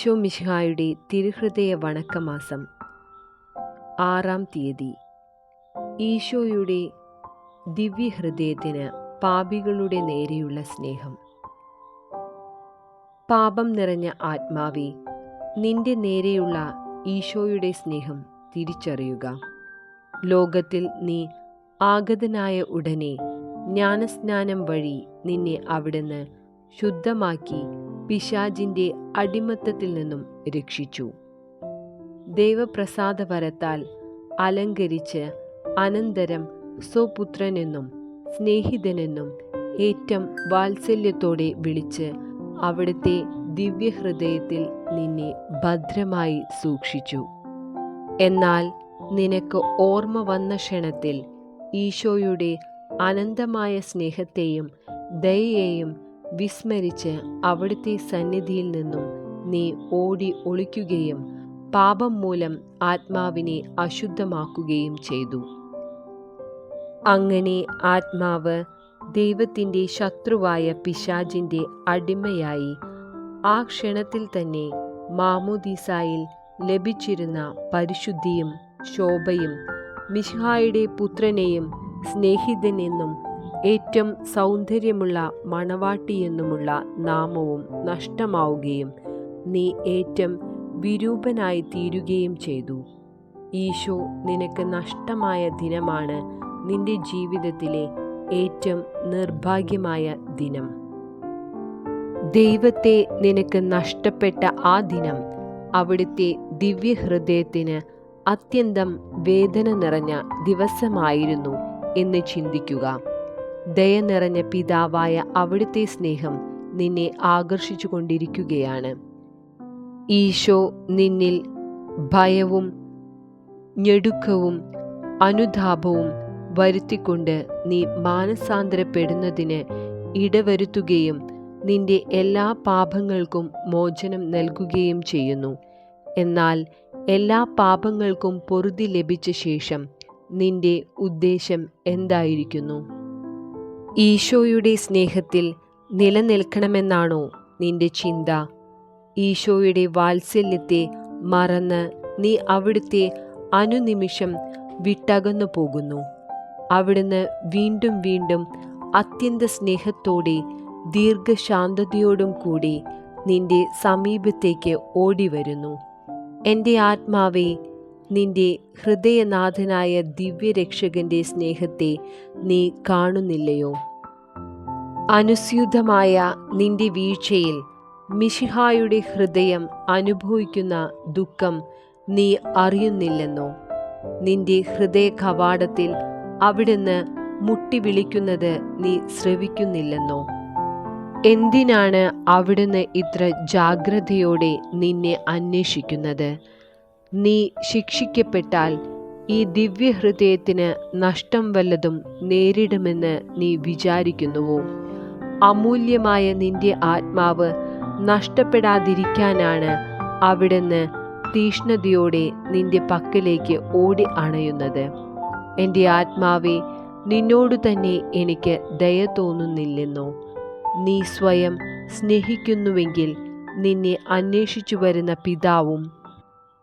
ഈശോ മിശിഹായുടെ തിരുഹൃദയ വണക്കമാസം ആറാം തീയതി. ഈശോയുടെ ദിവ്യഹൃദയത്തിന് പാപികളുടെ നേരെയുള്ള സ്നേഹം. പാപം നിറഞ്ഞ ആത്മാവെ നിന്റെ നേരെയുള്ള ഈശോയുടെ സ്നേഹം തിരിച്ചറിയുക. ലോകത്തിൽ നീ ആഗതനായ ഉടനെ ജ്ഞാനസ്നാനം വഴി നിന്നെ അവിടുന്ന് ശുദ്ധമാക്കി പിശാജിന്റെ അടിമത്തത്തിൽ നിന്നും രക്ഷിച്ചു. ദൈവപ്രസാദവരത്താൽ അലങ്കരിച്ച് അനന്തരം സ്വപുത്രനെന്നും സ്നേഹിതനെന്നും ഏറ്റം വാത്സല്യത്തോടെ വിളിച്ച് അവിടുത്തെ ദിവ്യഹൃദയത്തിൽ നിന്നെ ഭദ്രമായി സൂക്ഷിച്ചു. എന്നാൽ നിനക്ക് ഓർമ്മ വന്ന ക്ഷണത്തിൽ ഈശോയുടെ അനന്തമായ സ്നേഹത്തെയും ദയയെയും വിസ്മരിച്ച് അവിടുത്തെ സന്നിധിയിൽ നിന്നും നീ ഓടി ഒളിക്കുകയും പാപം മൂലം ആത്മാവിനെ അശുദ്ധമാക്കുകയും ചെയ്തു. അങ്ങനെ ആത്മാവ് ദൈവത്തിന്റെ ശത്രുവായ പിശാജിന്റെ അടിമയായി ആ ക്ഷണത്തിൽ തന്നെ മാമോദീസായിൽ ലഭിച്ചിരുന്ന പരിശുദ്ധിയും ശോഭയും മിഷ്ഹായുടെ പുത്രനെയും സ്നേഹിതനെന്നും ഏറ്റവും സൗന്ദര്യമുള്ള മണവാട്ടിയെന്നുമുള്ള നാമവും നഷ്ടമാവുകയും നീ ഏറ്റവും വിരൂപനായി തീരുകയും ചെയ്തു. ഈശോ നിനക്ക് നഷ്ടമായ ദിനമാണ് നിന്റെ ജീവിതത്തിലെ ഏറ്റവും നിർഭാഗ്യമായ ദിനം. ദൈവത്തെ നിനക്ക് നഷ്ടപ്പെട്ട ആ ദിനം അവിടുത്തെ ദിവ്യഹൃദയത്തിന് അത്യന്തം വേദന നിറഞ്ഞ ദിവസമായിരുന്നു എന്ന് ചിന്തിക്കുക. ദയ നിറഞ്ഞ പിതാവായ അവിടുത്തെ സ്നേഹം നിന്നെ ആകർഷിച്ചു കൊണ്ടിരിക്കുകയാണ് ഈശോ നിന്നിൽ ഭയവും ഞെടുക്കവും അനുതാപവും വരുത്തിക്കൊണ്ട് നീ മാനസാന്തരപ്പെടുന്നതിന് ഇടവരുത്തുകയും നിന്റെ എല്ലാ പാപങ്ങൾക്കും മോചനം നൽകുകയും ചെയ്യുന്നു. എന്നാൽ എല്ലാ പാപങ്ങൾക്കും പൊറുതി ലഭിച്ച ശേഷം നിന്റെ ഉദ്ദേശം എന്തായിരിക്കുന്നു? ഈശോയുടെ സ്നേഹത്തിൽ നിലനിൽക്കണമെന്നാണോ നിന്റെ ചിന്ത? ഈശോയുടെ വാത്സല്യത്തെ മറന്ന് നീ അവിടുത്തെ അനുനിമിഷം വിട്ടകന്നു പോകുന്നു. അവിടുന്ന് വീണ്ടും വീണ്ടും അത്യന്ത സ്നേഹത്തോടെ ദീർഘശാന്തതയോടും കൂടി നിന്റെ സമീപത്തേക്ക് ഓടിവരുന്നു. എന്റെ ആത്മാവെ നിന്റെ ഹൃദയനാഥനായ ദിവ്യരക്ഷകന്റെ സ്നേഹത്തെ നീ കാണുന്നില്ലയോ? അനുസ്യൂതമായ നിന്റെ വീഴ്ചയിൽ മിഷിഹായുടെ ഹൃദയം അനുഭവിക്കുന്ന ദുഃഖം നീ അറിയുന്നില്ലെന്നോ? നിന്റെ ഹൃദയ കവാടത്തിൽ അവിടുന്ന് മുട്ടി വിളിക്കുന്നത് നീ ശ്രവിക്കുന്നില്ലെന്നോ? എന്തിനാണ് അവിടുന്ന് ഇത്ര ജാഗ്രതയോടെ നിന്നെ അന്വേഷിക്കുന്നത്? നീ ശിക്ഷിക്കപ്പെട്ടാൽ ഈ ദിവ്യഹൃദയത്തിന് നഷ്ടം വല്ലതും നേരിടുമെന്ന് നീ വിചാരിക്കുന്നുവോ? അമൂല്യമായ നിന്റെ ആത്മാവ് നഷ്ടപ്പെടാതിരിക്കാനാണ് അവിടുന്ന് തീഷ്ണതയോടെ നിന്റെ പക്കലേക്ക് ഓടി അണയുന്നത്. എന്റെ ആത്മാവെ നിന്നോടു തന്നെ എനിക്ക് ദയ തോന്നുന്നില്ലെന്നോ? നീ സ്വയം സ്നേഹിക്കുന്നുവെങ്കിൽ നിന്നെ അന്വേഷിച്ചു വരുന്ന പിതാവും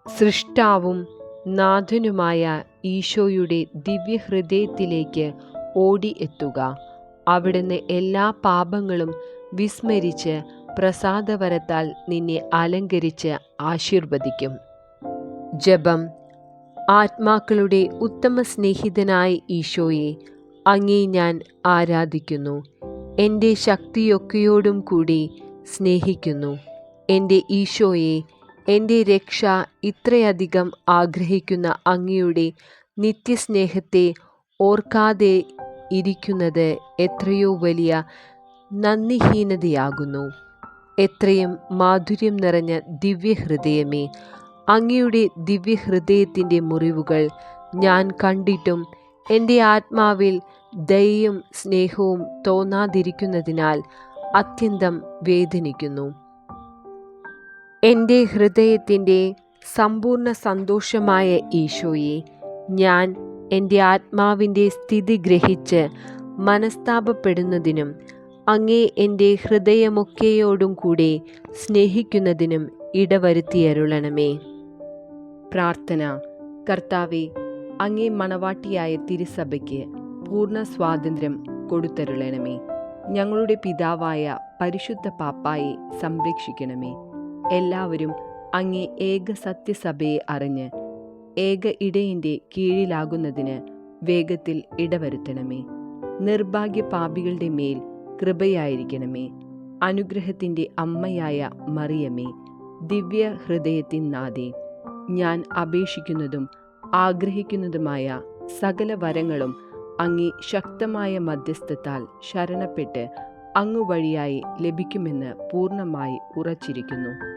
സൃഷ്ടാവും നാഥനുമായ ഈശോയുടെ ദിവ്യഹൃദയത്തിലേക്ക് ഓടി എത്തുക. അവിടുന്ന് എല്ലാ പാപങ്ങളും വിസ്മരിച്ച് പ്രസാദവരത്താൽ നിന്നെ അലങ്കരിച്ച് ആശീർവദിക്കും. ജപം. ആത്മാക്കളുടെ ഉത്തമ സ്നേഹിതനായ ഈശോയെ അങ്ങേ ഞാൻ ആരാധിക്കുന്നു. എന്റെ ശക്തിയൊക്കെയോടും കൂടി സ്നേഹിക്കുന്നു. എന്റെ ഈശോയെ എന്റെ രക്ഷ ഇത്രയധികം ആഗ്രഹിക്കുന്ന അങ്ങയുടെ നിത്യസ്നേഹത്തെ ഓർക്കാതെ ഇരിക്കുന്നത് എത്രയോ വലിയ നന്ദിഹീനതയാകുന്നു. എത്രയും മാധുര്യം നിറഞ്ഞ ദിവ്യഹൃദയമേ അങ്ങയുടെ ദിവ്യഹൃദയത്തിന്റെ മുറിവുകൾ ഞാൻ കണ്ടിട്ടും എന്റെ ആത്മാവിൽ ദയയും സ്നേഹവും തോന്നാതിരിക്കുന്നതിനാൽ അത്യന്തം വേദനിക്കുന്നു. എന്റെ ഹൃദയത്തിന്റെ സമ്പൂർണ സന്തോഷമായ ഈശോയെ ഞാൻ എന്റെ ആത്മാവിന്റെ സ്ഥിതി ഗ്രഹിച്ച് മനസ്താപപ്പെടുന്നതിനും അങ്ങേ എന്റെ ഹൃദയമൊക്കെയോടും കൂടെ സ്നേഹിക്കുന്നതിനും ഇടവരുത്തിയരുളണമേ പ്രാർത്ഥന. കർത്താവെ അങ്ങേ മണവാട്ടിയായ തിരുസഭയ്ക്ക് പൂർണ സ്വാതന്ത്ര്യം കൊടുത്തരുളണമേ. ഞങ്ങളുടെ പിതാവായ പരിശുദ്ധ പാപ്പായെ സംരക്ഷിക്കണമേ. എല്ലാവരും അങ്ങേ ഏക സത്യസഭയെ അറിഞ്ഞ് ഏക ഇടയന്റെ കീഴിലാകുന്നതിന് വേഗത്തിൽ ഇടവരുത്തണമേ. നിർഭാഗ്യ പാപികളുടെ മേൽ കൃപയായിരിക്കണമേ. അനുഗ്രഹത്തിന്റെ അമ്മയായ മറിയമേ ദിവ്യ ഹൃദയത്തിൻ നാദേ ഞാൻ അപേക്ഷിക്കുന്നതും ആഗ്രഹിക്കുന്നതുമായ സകല വരങ്ങളും അങ്ങേ ശക്തമായ മധ്യസ്ഥത്താൽ ശരണപ്പെട്ട് അങ്ങു വഴിയായി ലഭിക്കുമെന്ന് പൂർണമായി ഉറച്ചിരിക്കുന്നു.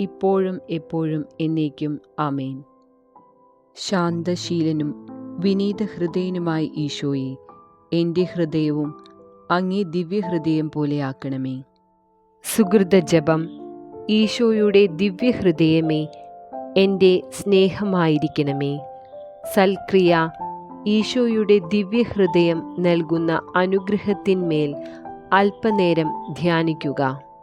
ഇപ്പോഴും എപ്പോഴും എന്നേക്കും. ആമേൻ. ശാന്തശീലനും വിനീത ഹൃദയനുമായി ഈശോയെ എന്റെ ഹൃദയവും അങ്ങേ ദിവ്യഹൃദയം പോലെയാക്കണമേ സുഹൃത ജപം ഈശോയുടെ ദിവ്യഹൃദയമേ എന്റെ സ്നേഹമായിരിക്കണമേ. സൽക്രിയ ഈശോയുടെ ദിവ്യഹൃദയം നൽകുന്ന അനുഗ്രഹത്തിന്മേൽ അല്പനേരം ധ്യാനിക്കുക.